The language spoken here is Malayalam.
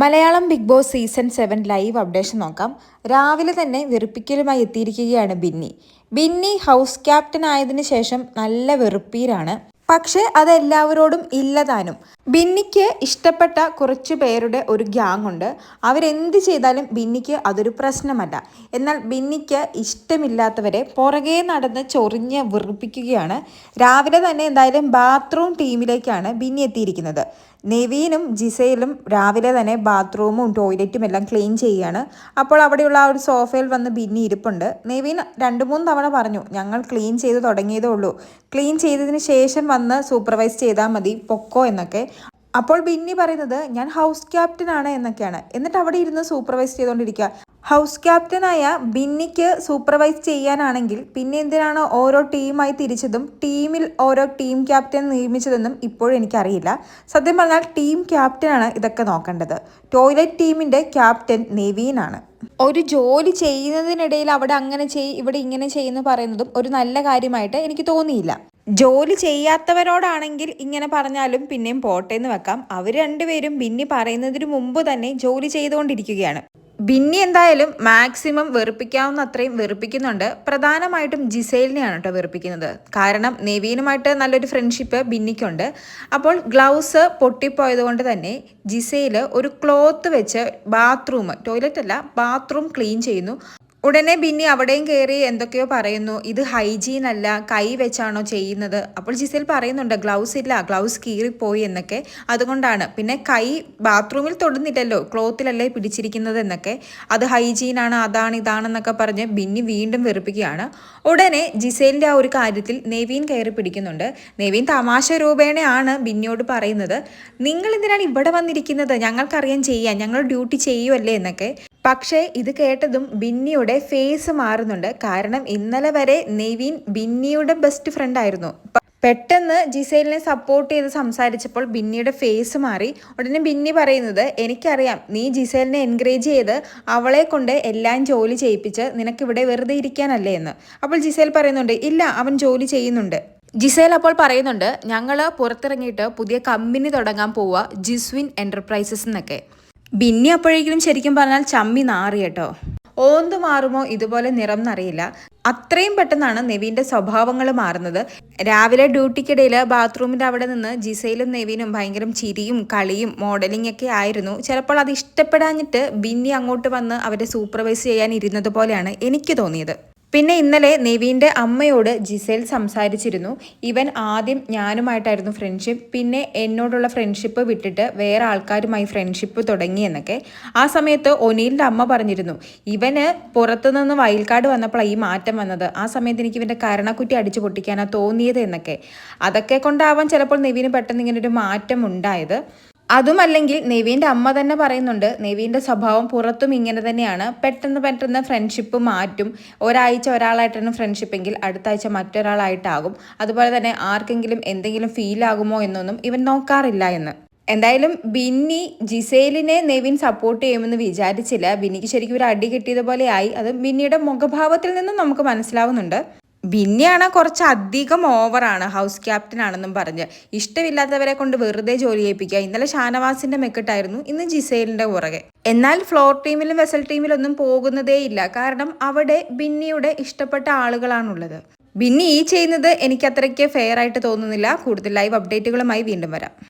Malayalam big boss season seven live updation നോക്കാം. രാവിലെ തന്നെ വെറുപ്പിക്കലുമായി എത്തിയിരിക്കുകയാണ് ബിന്നി. ബിന്നി ഹൗസ് ക്യാപ്റ്റൻ ആയതിനു ശേഷം നല്ല വെറുപ്പീരാണ്. പക്ഷേ അതെല്ലാവരോടും ഇല്ലതാനും ബിന്നിക്ക് ഇഷ്ടപ്പെട്ട കുറച്ച് പേരുടെ ഒരു ഗ്യാങ് ഉണ്ട്. അവരെന്ത് ചെയ്താലും ബിന്നിക്ക് അതൊരു പ്രശ്നമല്ല. എന്നാൽ ബിന്നിക്ക് ഇഷ്ടമില്ലാത്തവരെ പുറകെ നടന്ന് ചൊറിഞ്ഞ് വെറുപ്പിക്കുകയാണ്. രാവിലെ തന്നെ എന്തായാലും ബാത്റൂം ടീമിലേക്കാണ് ബിന്നി എത്തിയിരിക്കുന്നത്. നെവീനും ജിസയിലും രാവിലെ തന്നെ ബാത്റൂമും ടോയ്ലറ്റും എല്ലാം ക്ലീൻ ചെയ്യുകയാണ്. അപ്പോൾ അവിടെയുള്ള ആ ഒരു സോഫയിൽ വന്ന് ബിന്നി ഇരിപ്പുണ്ട്. നെവീൻ രണ്ട് മൂന്ന് തവണ പറഞ്ഞു ഞങ്ങൾ ക്ലീൻ ചെയ്ത് തുടങ്ങിയതേ ഉള്ളൂ. ക്ലീൻ ചെയ്തതിന് ശേഷം വന്ന് സൂപ്പർവൈസ് ചെയ്താൽ മതി പൊക്കോ എന്നൊക്കെ. അപ്പോൾ ബിന്നി പറയുന്നത് ഞാൻ ഹൗസ് ക്യാപ്റ്റൻ ആണ് എന്നൊക്കെയാണ്. എന്നിട്ട് അവിടെ ഇരുന്ന് സൂപ്പർവൈസ് ചെയ്തുകൊണ്ടിരിക്കുക. ഹൗസ് ക്യാപ്റ്റനായ ബിന്നിക്ക് സൂപ്പർവൈസ് ചെയ്യാനാണെങ്കിൽ പിന്നെ എന്തിനാണ് ഓരോ ടീമായി തിരിച്ചതും ടീമിൽ ഓരോ ടീം ക്യാപ്റ്റൻ നിയമിച്ചതെന്നും ഇപ്പോഴും എനിക്കറിയില്ല. സത്യം പറഞ്ഞാൽ ടീം ക്യാപ്റ്റനാണ് ഇതൊക്കെ നോക്കേണ്ടത്. ടോയ്ലറ്റ് ടീമിന്റെ ക്യാപ്റ്റൻ നെവീനാണ്. ഒരു ജോലി ചെയ്യുന്നതിനിടയിൽ അവിടെ അങ്ങനെ ചെയ് ഇവിടെ ഇങ്ങനെ ചെയ്യുന്നു പറയുന്നതും ഒരു നല്ല കാര്യമായിട്ട് എനിക്ക് തോന്നിയില്ല. ജോലി ചെയ്യാത്തവരോടാണെങ്കിൽ ഇങ്ങനെ പറഞ്ഞാലും പിന്നെയും പോട്ടെ എന്ന് വെക്കാം. അവർ രണ്ടുപേരും ബിന്നി പറയുന്നതിന് മുമ്പ് തന്നെ ജോലി ചെയ്തുകൊണ്ടിരിക്കുകയാണ്. ബിന്നി എന്തായാലും മാക്സിമം വെറുപ്പിക്കാവുന്ന അത്രയും വെറുപ്പിക്കുന്നുണ്ട്. പ്രധാനമായിട്ടും ജിസൈലിനെയാണ് കേട്ടോ വെറുപ്പിക്കുന്നത്. കാരണം നെവീനുമായിട്ട് നല്ലൊരു ഫ്രണ്ട്ഷിപ്പ് ബിന്നിക്കുണ്ട്. അപ്പോൾ ഗ്ലൗസ് പൊട്ടിപ്പോയത് കൊണ്ട് തന്നെ ജിസയിൽ ഒരു ക്ലോത്ത് വെച്ച് ബാത്റൂം ടോയ്ലറ്റ് അല്ല ബാത്റൂം ക്ലീൻ ചെയ്യുന്നു. ഉടനെ ബിന്നി അവിടെയും കയറി എന്തൊക്കെയോ പറയുന്നു. ഇത് ഹൈജീൻ അല്ല കൈ വെച്ചാണോ ചെയ്യുന്നത്? അപ്പോൾ ജിസേൽ പറയുന്നുണ്ട് ഗ്ലൗസ് ഇല്ല ഗ്ലൗസ് കീറിപ്പോയി എന്നൊക്കെ. അതുകൊണ്ടാണ്. പിന്നെ കൈ ബാത്റൂമിൽ തൊടുന്നില്ലല്ലോ ക്ലോത്തിലല്ലേ പിടിച്ചിരിക്കുന്നത് എന്നൊക്കെ അത് ഹൈജീനാണ് അതാണ് ഇതാണെന്നൊക്കെ പറഞ്ഞ് ബിന്നി വീണ്ടും വെറുപ്പിക്കുകയാണ്. ഉടനെ ജിസേലിന്റെ ആ ഒരു കാര്യത്തിൽ നെവീൻ കയറി പിടിക്കുന്നുണ്ട്. നെവീൻ തമാശ രൂപേണയാണ് ബിന്നിയോട് പറയുന്നത്. നിങ്ങൾ എന്തിനാണ് ഇവിടെ വന്നിരിക്കുന്നത്? ഞങ്ങൾക്കറിയാൻ ചെയ്യാൻ ഞങ്ങൾ ഡ്യൂട്ടി ചെയ്യുമല്ലേ എന്നൊക്കെ. പക്ഷേ ഇത് കേട്ടതും ബിന്നിയുടെ ഫേസ് മാറുന്നുണ്ട്. കാരണം ഇന്നലെ വരെ നെവീൻ ബിന്നിയുടെ ബെസ്റ്റ് ഫ്രണ്ട് ആയിരുന്നു. പെട്ടെന്ന് ജിസൈലിനെ സപ്പോർട്ട് ചെയ്ത് സംസാരിച്ചപ്പോൾ ബിന്നിയുടെ ഫേസ് മാറി. ഉടനെ ബിന്നി പറയുന്നത് എനിക്കറിയാം നീ ജിസൈലിനെ എൻകറേജ് ചെയ്ത് അവളെ കൊണ്ട് എല്ലാം ജോലി ചെയ്യിപ്പിച്ച് നിനക്കിവിടെ വെറുതെ ഇരിക്കാനല്ലേ എന്ന്. അപ്പോൾ ജിസൈൽ പറയുന്നുണ്ട് ഇല്ല അവൻ ജോലി ചെയ്യുന്നുണ്ട്. ജിസേൽ അപ്പോൾ പറയുന്നുണ്ട് ഞങ്ങൾ പുറത്തിറങ്ങിയിട്ട് പുതിയ കമ്പനി തുടങ്ങാൻ പോവുക ജിസ്വിൻ എന്റർപ്രൈസസ് എന്നൊക്കെ. ബിന്നി അപ്പോഴേക്കും ശരിക്കും പറഞ്ഞാൽ ചമ്മി നാറി കേട്ടോ. ഓന്ത് മാറുമോ ഇതുപോലെ നിറം എന്നറിയില്ല അത്രയും പെട്ടെന്നാണ് നെവീന്റെ സ്വഭാവങ്ങൾ മാറുന്നത്. രാവിലെ ഡ്യൂട്ടിക്കിടയിൽ ബാത്റൂമിന്റെ അവിടെ നിന്ന് ജിസയിലും നെവീനും ഭയങ്കരം ചിരിയും കളിയും മോഡലിംഗ് ഒക്കെ ആയിരുന്നു. ചിലപ്പോൾ അത് ഇഷ്ടപ്പെടാഞ്ഞിട്ട് ബിന്നി അങ്ങോട്ട് വന്ന് അവരെ സൂപ്പർവൈസ് ചെയ്യാൻ ഇരുന്നത് പോലെയാണ് എനിക്ക് തോന്നിയത്. പിന്നെ ഇന്നലെ നെവീന്റെ അമ്മയോട് ജിസേൽ സംസാരിച്ചിരുന്നു. ഇവൻ ആദ്യം ഞാനുമായിട്ടായിരുന്നു ഫ്രണ്ട്ഷിപ്പ് പിന്നെ എന്നോടുള്ള ഫ്രണ്ട്ഷിപ്പ് വിട്ടിട്ട് വേറെ ആൾക്കാരുമായി ഫ്രണ്ട്ഷിപ്പ് തുടങ്ങി എന്നൊക്കെ. ആ സമയത്ത് ഒനീലിന്റെ അമ്മ പറഞ്ഞിരുന്നു ഇവന് പുറത്തുനിന്ന് വയൽക്കാട് വന്നപ്പോഴാണ് ഈ മാറ്റം വന്നത്. ആ സമയത്ത് എനിക്ക് ഇവന്റെ കരണക്കുറ്റി അടിച്ചു പൊട്ടിക്കാനാണ് തോന്നിയത് എന്നൊക്കെ. അതൊക്കെ കൊണ്ടാവാൻ ചിലപ്പോൾ നെവീന് പെട്ടെന്ന് ഇങ്ങനെ ഒരു മാറ്റം ഉണ്ടായത്. അതുമല്ലെങ്കിൽ നെവീന്റെ അമ്മ തന്നെ പറയുന്നുണ്ട് നെവീന്റെ സ്വഭാവം പുറത്തും ഇങ്ങനെ തന്നെയാണ്. പെട്ടെന്ന് പെട്ടെന്ന് ഫ്രണ്ട്ഷിപ്പ് മാറ്റും. ഒരാഴ്ച ഒരാളായിട്ടാണ് ഫ്രണ്ട്ഷിപ്പ് എങ്കിൽ അടുത്ത ആഴ്ച മറ്റൊരാളായിട്ടാകും. അതുപോലെ തന്നെ ആർക്കെങ്കിലും എന്തെങ്കിലും ഫീൽ ആകുമോ എന്നൊന്നും ഇവൻ നോക്കാറില്ല എന്ന്. എന്തായാലും ബിന്നി ജിസേലിനെ നെവിൻ സപ്പോർട്ട് ചെയ്യുമെന്ന് വിചാരിച്ചില്ല. ബിന്നിക്ക് ശരിക്കും ഒരു അടി കിട്ടിയതുപോലെ ആയി. അത് ബിന്നിയുടെ മുഖഭാവത്തിൽ നിന്നും നമുക്ക് മനസ്സിലാവുന്നുണ്ട്. ബിന്നിയാണ് കുറച്ച് അധികം ഓവറാണ് ഹൗസ് ക്യാപ്റ്റൻ ആണെന്നും പറഞ്ഞ്. ഇഷ്ടമില്ലാത്തവരെ കൊണ്ട് വെറുതെ ജോലി ചെയ്യിപ്പിക്കുക ഇന്നലെ ഷാനവാസിന്റെ മെക്കിട്ടായിരുന്നു ഇന്ന് ജിസേലിന്റെ പുറകെ. എന്നാൽ ഫ്ലോർ ടീമിലും വെസൽ ടീമിലൊന്നും പോകുന്നതേ ഇല്ല കാരണം അവിടെ ബിന്നിയുടെ ഇഷ്ടപ്പെട്ട ആളുകളാണുള്ളത്. ബിന്നി ഈ ചെയ്യുന്നത് എനിക്ക് അത്രയ്ക്ക് ഫെയർ ആയിട്ട് തോന്നുന്നില്ല. കൂടുതൽ ലൈവ് അപ്ഡേറ്റുകളുമായി വീണ്ടും വരാം.